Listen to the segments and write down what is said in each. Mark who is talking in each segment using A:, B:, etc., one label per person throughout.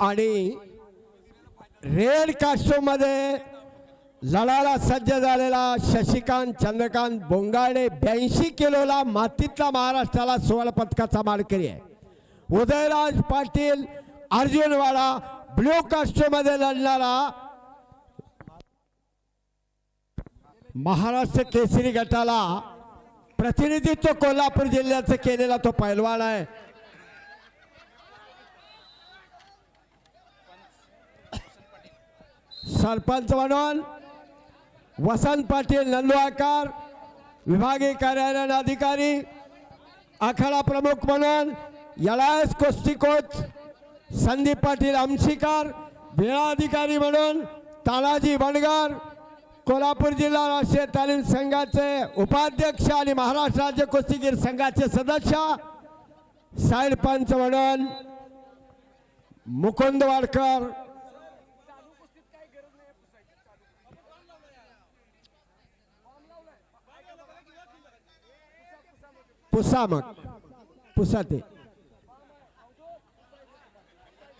A: आणि रेड कास्टोमध्ये लढायला सज्ज झालेला शशिकांत चंद्रकांत बोंगाडे ब्याऐंशी किलोला मातीतला महाराष्ट्राला सुवर्ण पदकाचा मानकरी आहे. उदयराज पाटील अर्जुनवाडा ब्ल्यू कास्टोमध्ये लढणारा महाराष्ट्र केसरी गटाला प्रतिनिधित्व कोल्हापूर जिल्ह्याचं केलेला तो पैलवान आहे. सरपंच म्हणून वसंत पाटील नंदवाकर विभागीय कार्यालय अधिकारी आखाडा प्रमुख म्हणून यलायस कुस्ती कोच संदीप पाटील आमशीकर वेळा अधिकारी म्हणून तानाजी बनगर कोल्हापूर जिल्हा राष्ट्रीय तालीम संघाचे उपाध्यक्ष आणि महाराष्ट्र राज्य कुस्तीगीर संघाचे सदस्य साईड पंच म्हणून मुकुंद वाडकर पुसा मग पुसा ते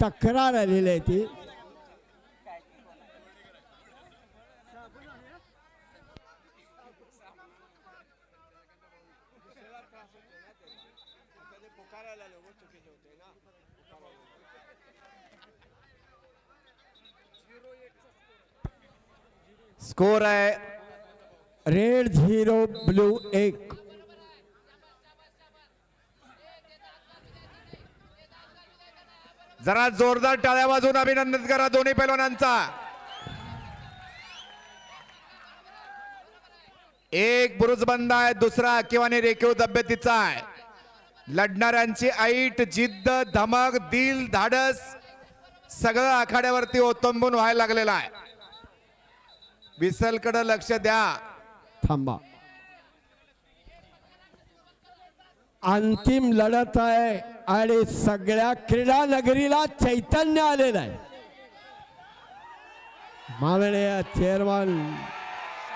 A: तक्रार आलेली आहे ती.
B: स्कोर आहे.
A: रेड झिरो ब्लू एक.
B: जरा जोरदार टाळ्या वाजवून अभिनंदन करा दोन्ही पैलवानांचा. एक बुरुजबंद आहे दुसरा किंवा रेखीव तब्येतीचा आहे. लढणाऱ्यांची ऐट जिद्द धमक दिल धाडस सगळं आखाड्यावरती ओतंबून व्हायला लागलेलं आहे. विसलकडे लक्ष द्या.
A: थांबा. अंतिम लढत आहे. आणि सगळ्या क्रीडा नगरीला चैतन्य आलेलं आहे. माननीय चेअरमन.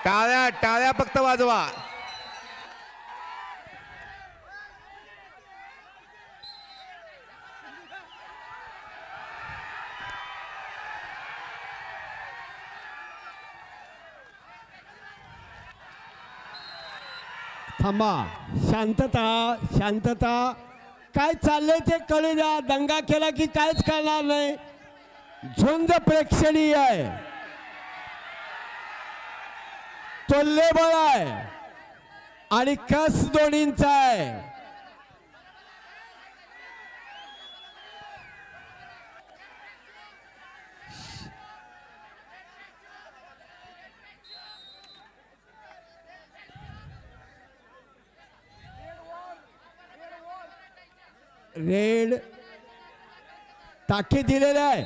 B: टाळ्या टाळ्या फक्त वाजवा.
A: थांबा. शांतता शांतता. काय चाललंय ते कळू द्या. दंगा केला की काहीच कळणार नाही. झुंज प्रेक्षणीय आहे. तोल्लेबळ आहे. आणि कस दोन्हींचा आहे. रेड ताकी दिलेले आहे.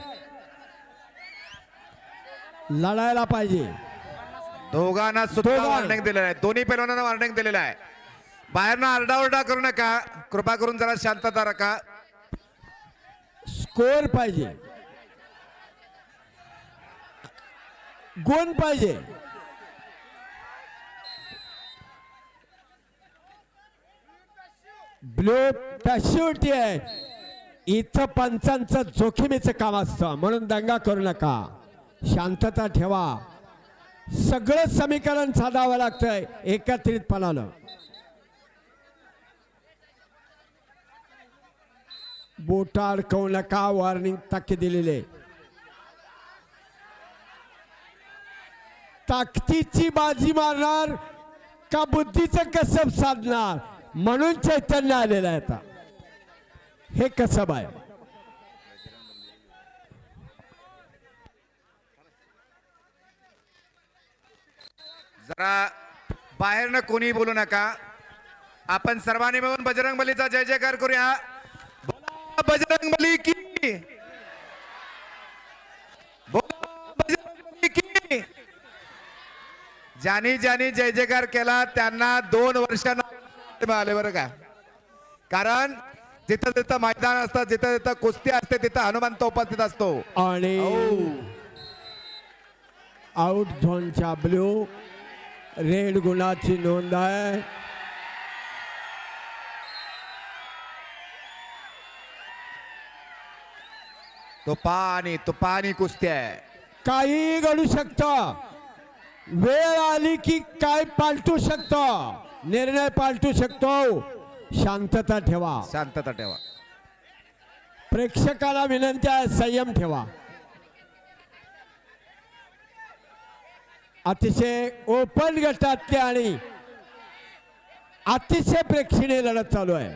A: लढायला पाहिजे.
B: दोघांना सुद्धा. वॉर्निंग दिलेलं आहे. दोन्ही पैलवानांना वॉर्निंग दिलेलं आहे. बाहेरनं आरडाओरडा करू नका. कृपा करून जरा शांतता राखा.
A: स्कोर पाहिजे. गुण पाहिजे. ब्लू पॅशिव्हिटी आहे. इथं पंचांचं जोखमीचं काम असतं. म्हणून दंगा करू नका. शांतता ठेवा. सगळं समीकरण साधावं लागतंय. एकत्रितपणानं. बोटा अडकवू नका. वॉर्निंग ताकी दिलेले ताकदीची बाजी मारणार का बुद्धीचं कसब साधणार? म्हणून चैतन्य आलेलं आहे आता. हे कसब आहे
B: जरा बाहेरनं कोणी बोलू नका. आपण सर्वांनी मिळून बजरंग बलीचा जय जयकार करूया. बजरंग बली की. बजरंग बली की. ज्यांनी ज्यांनी जय जयकार केला त्यांना दोन वर्षांना मिळाले बरं का? कारण जिथं जिथं मैदान असतं जिथं जिथं कुस्ती असते तिथं हनुमंत उपस्थित असतो.
A: आणि आउट झोनच्या ब्ल्यू रेड गुणाची नोंद आहे.
B: तुपानी तुपानी कुस्ती आहे.
A: काही घडू शकत. वेळ आली की काय पालटू शकतो. निर्णय पालटू शकतो. शांतता ठेवा.
B: शांतता ठेवा.
A: प्रेक्षकाला विनंती आहे संयम ठेवा. अतिशय ओपन गटातले आणि अतिशय प्रेक्षणीय लढत चालू आहे.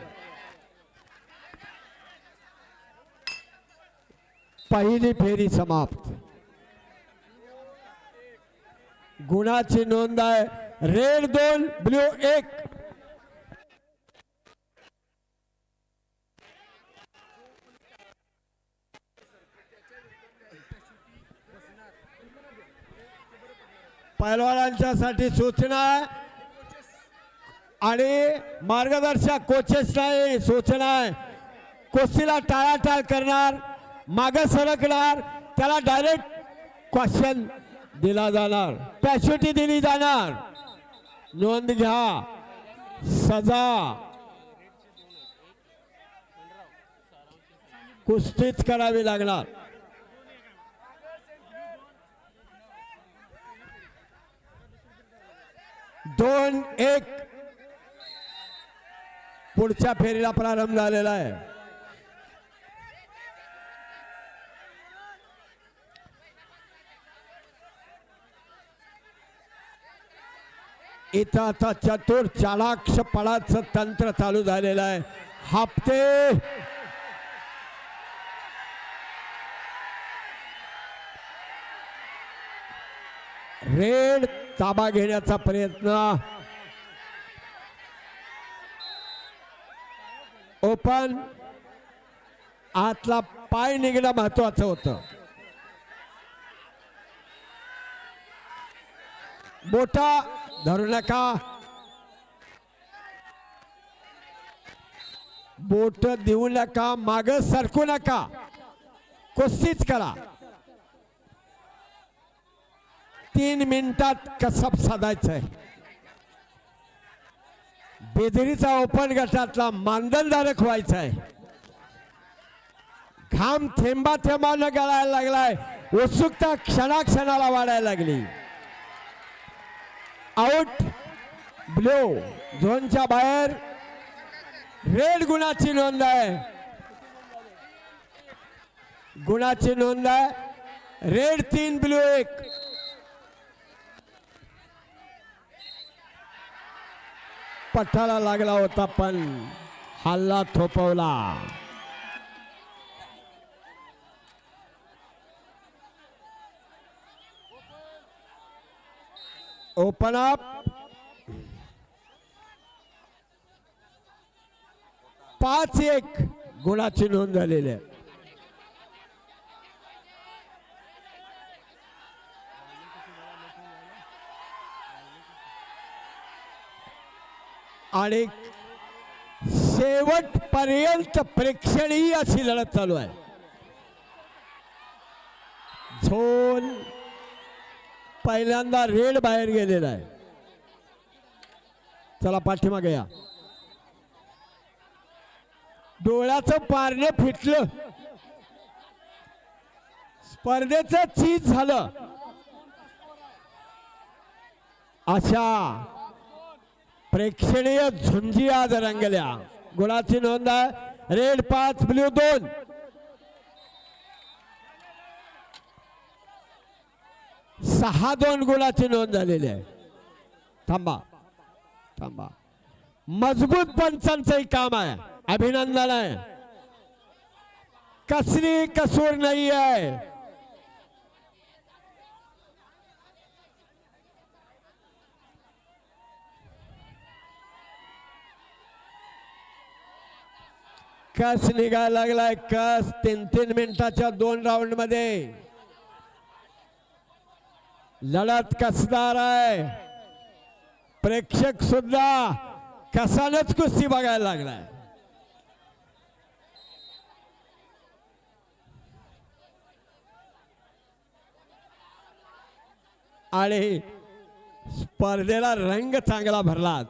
A: पहिली फेरी समाप्त. गुणाची नोंद आहे. रेड दोन ब्ल्यू एक. पैलवानांच्यासाठी सूचना आणि मार्गदर्शक कोचेस नाही सूचना आहे. कुस्तीला टाळाटाळ करणार मागे सरकणार त्याला डायरेक्ट क्वेश्चन दिला जाणार. पॅच्युटी दिली जाणार. नोंद घ्या. सजा. कुस्तीच करावी लागणार. दोन एक. पुढच्या फेरीला प्रारंभ झालेला आहे. इथं आता चतुर चालाक्षपणाचं तंत्र चालू झालेलं आहे. हप्ते. रेड ताबा घेण्याचा प्रयत्न. ओपन. आतला पाय निघणं महत्वाचं होतं. मोठा धरू नका. बोट देऊ नका माग सरकू नका. कोशिश करा. तीन मिनिटात कसब साधायचंय. बेदरीचा ओपन गटातला मानधनधारक व्हायचा आहे घाम थेंबा थेंबानं गळायला लागलाय. उत्सुकता क्षणाक्षणाला वाढायला लागली. आउट ब्लो झोनच्या बाहेर. रेड गुणाची नोंद आहे. गुणाची नोंद आहे. रेड तीन ब्लू एक. पठाला लागला होता पण हल्ला थोपवला. ओपन अप पाच एक गुणाची नोंद झालेली आहे. आणि शेवटपर्यंत प्रेक्षणीय अशी लढत चालू आहे. झोन पहिल्यांदा रेड बाहेर गेलेला आहे. चला पाठीमागे या. डोळ्याचं पारणे फिटलं. स्पर्धेचं चीज झालं. अशा प्रेक्षणीय झुंजी आज रंगल्या. गुणाची नोंद आहे. रेड पाच ब्ल्यू दोन. सहा दोन गुणाची नोंद झालेली आहे. थांबा. थांबा. मज़बूत पंचांचंही काम आहे. अभिनंदन आहे. कसली कसूर नाही आहे. कस निघायला लागलाय? कस तीन तीन मिनिटाच्या दोन राऊंड मध्ये? लढत कसणार आहे? प्रेक्षक सुद्धा कसानच कुस्ती बघायला लागलाय. आणि स्पर्धेला रंग चांगला भरलाच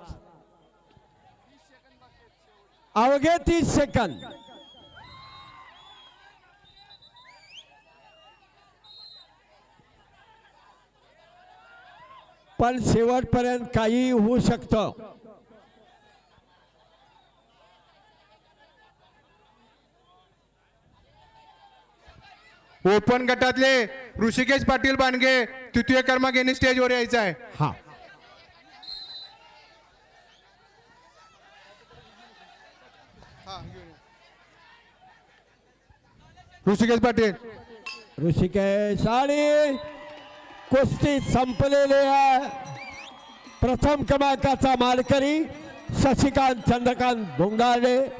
A: अवघे तीस सेकंद. पण शेवटपर्यंत काही होऊ शकतं.
C: ओपन गटातले ऋषिकेश पाटील बांडगे तृतीय क्रमांक यांनी स्टेजवर यायचं आहे.
A: हा.
C: ऋषिकेश पाटील.
A: ऋषिकेश आणि कुस्ती संपलेल्या आहे. प्रथम क्रमांकाचा मालकरी शशिकांत चंद्रकांत भोंगाडे.